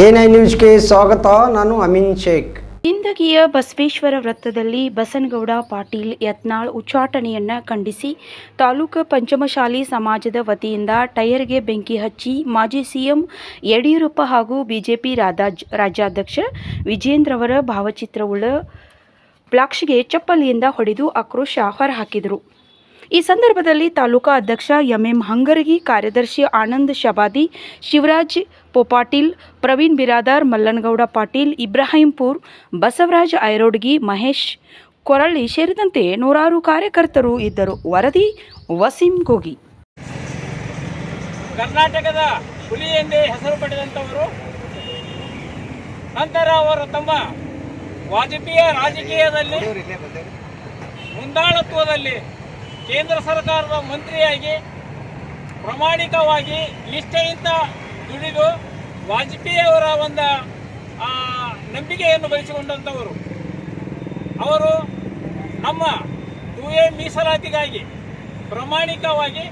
I ನ್ಯೂಸ್ಗೆ ಸ್ವಾಗತ. ನಾನು ಅಮಿನ್ ಶೇಖ್. ಸಿಂದಗಿಯ ಬಸವೇಶ್ವರ ವೃತ್ತದಲ್ಲಿ ಬಸನಗೌಡ ಪಾಟೀಲ್ ಯತ್ನಾಳ್ ಉಚ್ಚಾಟನೆಯನ್ನು ಖಂಡಿಸಿ ತಾಲೂಕು ಪಂಚಮಶಾಲಿ ಸಮಾಜದ ವತಿಯಿಂದ ಟೈರ್ಗೆ ಬೆಂಕಿ ಹಚ್ಚಿ ಮಾಜಿ ಸಿಎಂ ಯಡಿಯೂರಪ್ಪ ಹಾಗೂ ಬಿಜೆಪಿ ರಾಜ್ಯಾಧ್ಯಕ್ಷ ವಿಜೇಂದ್ರವರ ಭಾವಚಿತ್ರವುಳ್ಳ ಫ್ಲಾಕ್ಸ್ಗೆ ಚಪ್ಪಲಿಯಿಂದ ಹೊಡೆದು ಆಕ್ರೋಶ ಹೊರಹಾಕಿದರು. ಈ ಸಂದರ್ಭದಲ್ಲಿ ತಾಲೂಕಾ ಅಧ್ಯಕ್ಷ ಎಂಎಂ ಹಂಗರಗಿ, ಕಾರ್ಯದರ್ಶಿ ಆನಂದ್ ಶಬಾದಿ, ಶಿವರಾಜ್ ಪೋಪಾಟೀಲ್, ಪ್ರವೀಣ್ ಬಿರಾದಾರ್, ಮಲ್ಲನಗೌಡ ಪಾಟೀಲ್, ಇಬ್ರಾಹಿಂಪುರ್, ಬಸವರಾಜ್ ಐರೋಡ್ಗಿ, ಮಹೇಶ್ ಕೊರಳ್ಳಿ ಸೇರಿದಂತೆ ನೂರಾರು ಕಾರ್ಯಕರ್ತರು ಇದ್ದರು. ವರದಿ ವಸೀಂ ಗೋಗಿ. ಕರ್ನಾಟಕದ ಹುಲಿ ಎಂದೇ ಹೆಸರು ಪಡೆದಂಥವರು, ನಂತರ ಅವರು ತಮ್ಮ ವಾಜಪೇಯಿ ರಾಜಕೀಯದಲ್ಲಿ, ಮುಂದಾಳತ್ವದಲ್ಲಿ ಕೇಂದ್ರ ಸರ್ಕಾರದ ಮಂತ್ರಿಯಾಗಿ ಪ್ರಾಮಾಣಿಕವಾಗಿ ನಿಷ್ಠೆಯಿಂದ ದುಡಿದು ವಾಜಪೇಯಿ ಅವರ ಒಂದು ನಂಬಿಕೆಯನ್ನು ಬಯಸಿಕೊಂಡಂಥವರು. ಅವರು ನಮ್ಮ ಯುಎ ಮೀಸಲಾತಿಗಾಗಿ ಪ್ರಾಮಾಣಿಕವಾಗಿ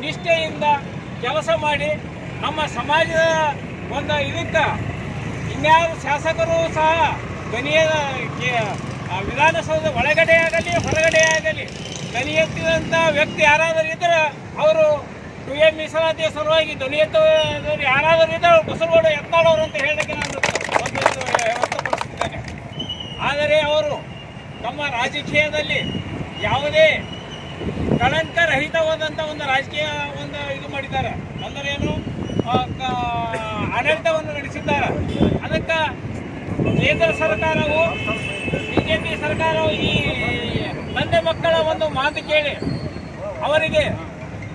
ನಿಷ್ಠೆಯಿಂದ ಕೆಲಸ ಮಾಡಿ ನಮ್ಮ ಸಮಾಜದ ಒಂದು ಇದಕ್ಕೆ ಇನ್ಯಾರು ಶಾಸಕರು ಸಹ ಧ್ವನಿಯ ವಿಧಾನಸೌಧ ಒಳಗಡೆ ಆಗಲಿ ಹೊರಗಡೆ ಆಗಲಿ ಧ್ವನಿ ಎತ್ತಿದಂಥ ವ್ಯಕ್ತಿ ಯಾರಾದರೂ ಇದ್ದರೆ ಅವರು ಟು ಎ ಮೀಸಲಾತಿಯ ಸಲುವಾಗಿ ಧ್ವನಿ ಎತ್ತುವವರು ಯಾರಾದರೂ ಇದ್ದರೆ ಬಸವಗೌಡ ಎತ್ತಾಳವರು ಅಂತ ಹೇಳಕ್ಕೆ ನಾನು ಒಂದು ಇದು ವ್ಯವಸ್ಥೆಪಡಿಸುತ್ತೇನೆ ಆದರೆ ಅವರು ತಮ್ಮ ರಾಜಕೀಯದಲ್ಲಿ ಯಾವುದೇ ಕಳಂಕರಹಿತವಾದಂಥ ಒಂದು ರಾಜಕೀಯ ಒಂದು ಇದು ಮಾಡಿದ್ದಾರೆ. ಅಂದರೆ ಏನು ಆ, ಕ- ಆಡಳಿತವನ್ನು ನಡೆಸಿದ್ದಾರೆ. ಅದಕ್ಕೆ ಕೇಂದ್ರ ಸರ್ಕಾರವು ಬಿಜೆಪಿ ಸರ್ಕಾರವು ಈ ತಂದೆ ಮಕ್ಕಳ ಒಂದು ಮಾತು ಕೇಳಿ. ಅವರಿಗೆ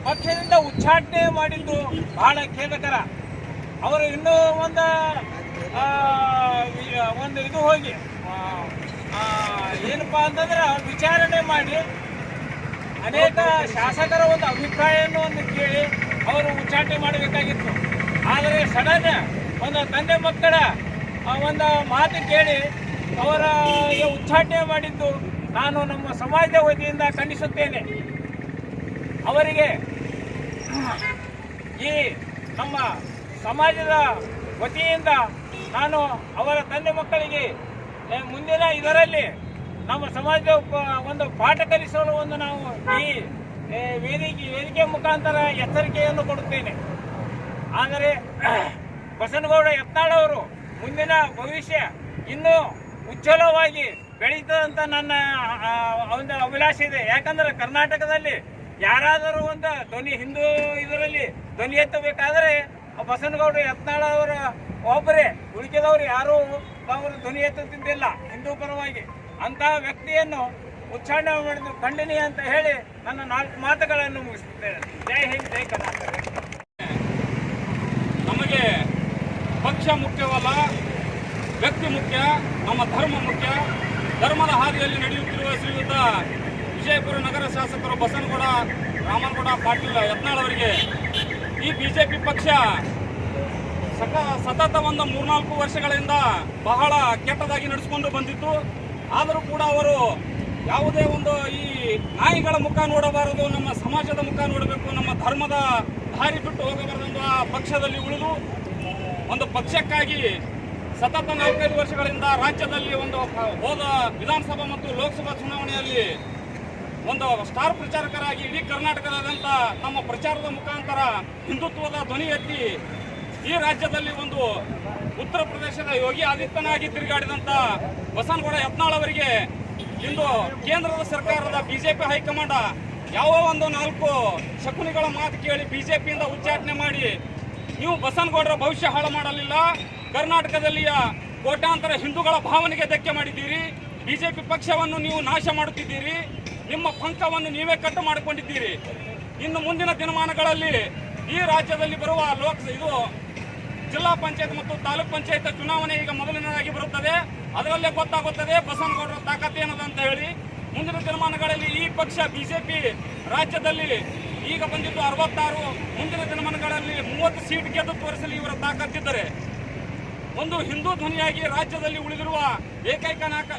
ಪಕ್ಷದಿಂದ ಉಚ್ಚಾಟನೆ ಮಾಡಿದ್ದು ಬಹಳ ಖೇದಕರ. ಅವರು ಇನ್ನೂ ಒಂದು ಒಂದು ಇದು ಹೋಗಿ ಏನಪ್ಪಾ ಅಂತಂದ್ರೆ ವಿಚಾರಣೆ ಮಾಡಿ ಅನೇಕ ಶಾಸಕರ ಒಂದು ಅಭಿಪ್ರಾಯವನ್ನು ಒಂದು ಕೇಳಿ ಅವರು ಉಚ್ಚಾಟನೆ ಮಾಡಬೇಕಾಗಿತ್ತು. ಆದರೆ ಸಡನ್ ಒಂದು ತಂದೆ ಮಕ್ಕಳ ಒಂದು ಮಾತು ಕೇಳಿ ಅವರ ಉಚ್ಚಾಟನೆ ಮಾಡಿದ್ದು ನಾನು ನಮ್ಮ ಸಮಾಜದ ವತಿಯಿಂದ ಖಂಡಿಸುತ್ತೇನೆ. ಅವರಿಗೆ ಈ ನಮ್ಮ ಸಮಾಜದ ವತಿಯಿಂದ ನಾನು ಅವರ ತಂದೆ ಮಕ್ಕಳಿಗೆ ಮುಂದಿನ ಇದರಲ್ಲಿ ನಮ್ಮ ಸಮಾಜದ ಒಂದು ಪಾಠ ಕಲಿಸಲು ಒಂದು ನಾವು ಈ ವೇದಿಕೆ ವೇದಿಕೆ ಮುಖಾಂತರ ಎಚ್ಚರಿಕೆಯನ್ನು ಕೊಡುತ್ತೇನೆ. ಆದರೆ ಬಸನಗೌಡ ಯತ್ನಾಳವರು ಮುಂದಿನ ಭವಿಷ್ಯ ಇನ್ನೂ ಉಜ್ವಲವಾಗಿ ಬೆಳೀತದಂತ ನನ್ನ ಒಂದು ಅಭಿಲಾಷೆ ಇದೆ. ಯಾಕಂದ್ರೆ ಕರ್ನಾಟಕದಲ್ಲಿ ಯಾರಾದರೂ ಒಂದು ಧ್ವನಿ, ಹಿಂದೂ ಇದರಲ್ಲಿ ಧ್ವನಿ ಎತ್ತಬೇಕಾದ್ರೆ ಆ ಬಸನಗೌಡ ಯತ್ನಾಳ ಅವರ ಒಬ್ಬರೇ. ಉಳಿಕೆದವರು ಯಾರೂ ಅವರು ಧ್ವನಿ ಎತ್ತುತ್ತಿದ್ದಿಲ್ಲ ಹಿಂದೂ ಪರವಾಗಿ. ಅಂತಹ ವ್ಯಕ್ತಿಯನ್ನು ಉಚ್ಚಾರಣೆ ಮಾಡಿದ್ದು ಖಂಡನೀಯ ಅಂತ ಹೇಳಿ ನನ್ನ ನಾಲ್ಕು ಮಾತುಗಳನ್ನು ಮುಗಿಸುತ್ತೇನೆ. ಜೈ ಹಿಂದ್, ಜೈ ಕರ್ನಾಟಕ. ನಮಗೆ ಪಕ್ಷ ಮುಖ್ಯವಲ್ಲ, ವ್ಯಕ್ತಿ ಮುಖ್ಯ, ನಮ್ಮ ಧರ್ಮ ಮುಖ್ಯ. ಧರ್ಮದ ಹಾದಿಯಲ್ಲಿ ನಡೆಯುತ್ತಿರುವ ಶ್ರೀಯುತ ವಿಜಯಪುರ ನಗರ ಶಾಸಕರು ಬಸನಗೌಡ, ರಾಮನಗೌಡ, ಪಾಟೀಲ್, ಯತ್ನಾಳ್ ಅವರಿಗೆ ಈ ಬಿಜೆಪಿ ಪಕ್ಷ ಸಕ ಸತತ ಒಂದು ಮೂರ್ನಾಲ್ಕು ವರ್ಷಗಳಿಂದ ಬಹಳ ಕೆಟ್ಟದಾಗಿ ನಡೆಸಿಕೊಂಡು ಬಂದಿತ್ತು. ಆದರೂ ಕೂಡ ಅವರು ಯಾವುದೇ ಒಂದು ಈ ನಾಯಿಗಳ ಮುಖ ನೋಡಬಾರದು, ನಮ್ಮ ಸಮಾಜದ ಮುಖ ನೋಡಬೇಕು, ನಮ್ಮ ಧರ್ಮದ ದಾರಿ ಬಿಟ್ಟು ಹೋಗಬಾರದು ಆ ಪಕ್ಷದಲ್ಲಿ ಉಳಿದು ಒಂದು ಪಕ್ಷಕ್ಕಾಗಿ ಸತತ ನಾಲ್ಕೈದು ವರ್ಷಗಳಿಂದ ರಾಜ್ಯದಲ್ಲಿ ಒಂದು ಹೋದ ವಿಧಾನಸಭಾ ಮತ್ತು ಲೋಕಸಭಾ ಚುನಾವಣೆಯಲ್ಲಿ ಒಂದು ಸ್ಟಾರ್ ಪ್ರಚಾರಕರಾಗಿ ಇಡೀ ಕರ್ನಾಟಕದಾದ್ಯಂತ ನಮ್ಮ ಪ್ರಚಾರದ ಮುಖಾಂತರ ಹಿಂದುತ್ವದ ಧ್ವನಿ ಎತ್ತಿ ಈ ರಾಜ್ಯದಲ್ಲಿ ಒಂದು ಉತ್ತರ ಪ್ರದೇಶದ ಯೋಗಿ ಆದಿತ್ಯನಾಗಿ ತಿರುಗಾಡಿದಂಥ ಬಸನಗೌಡ ಯತ್ನಾಳ್ ಅವರಿಗೆ ಇಂದು ಕೇಂದ್ರದ ಸರ್ಕಾರದ ಬಿಜೆಪಿ ಹೈಕಮಾಂಡ್ ಯಾವ ಒಂದು ನಾಲ್ಕು ಶಕುನಿಗಳ ಮಾತು ಕೇಳಿ ಬಿಜೆಪಿಯಿಂದ ಉಚ್ಚಾಟನೆ ಮಾಡಿ ನೀವು ಬಸನಗೌಡರ ಭವಿಷ್ಯ ಹಾಳು ಮಾಡಲಿಲ್ಲ. ಕರ್ನಾಟಕದಲ್ಲಿಯ ಕೋಟ್ಯಾಂತರ ಹಿಂದೂಗಳ ಭಾವನೆಗೆ ಧಕ್ಕೆ ಮಾಡಿದ್ದೀರಿ. ಬಿಜೆಪಿ ಪಕ್ಷವನ್ನು ನೀವು ನಾಶ ಮಾಡುತ್ತಿದ್ದೀರಿ. ನಿಮ್ಮ ಪಂಕವನ್ನು ನೀವೇ ಕಟ್ಟು ಮಾಡಿಕೊಂಡಿದ್ದೀರಿ. ಇನ್ನು ಮುಂದಿನ ದಿನಮಾನಗಳಲ್ಲಿ ಈ ರಾಜ್ಯದಲ್ಲಿ ಬರುವ ಲೋಕ, ಇದು ಜಿಲ್ಲಾ ಪಂಚಾಯತ್ ಮತ್ತು ತಾಲೂಕ್ ಪಂಚಾಯತ್ ಚುನಾವಣೆ ಈಗ ಮೊದಲನೇದಾಗಿ ಬರುತ್ತದೆ. ಅದರಲ್ಲೇ ಗೊತ್ತಾಗುತ್ತದೆ ಬಸವನಗೌಡರ ತಾಕತ್ತು ಏನದ ಅಂತ ಹೇಳಿ. ಮುಂದಿನ ದಿನಮಾನಗಳಲ್ಲಿ ಈ ಪಕ್ಷ ಬಿಜೆಪಿ ರಾಜ್ಯದಲ್ಲಿ ಈಗ ಬಂದಿದ್ದು ಅರವತ್ತಾರು. ಮುಂದಿನ ದಿನಮಾನಗಳಲ್ಲಿ ಮೂವತ್ತು ಸೀಟ್ ಗೆದ್ದು ತೋರಿಸಲು ಇವರ ತಾಕತ್ತಿದ್ದರೆ. ಒಂದು ಹಿಂದೂ ಧ್ವನಿಯಾಗಿ ರಾಜ್ಯದಲ್ಲಿ ಉಳಿದಿರುವ ಏಕೈಕ ನಾಯಕ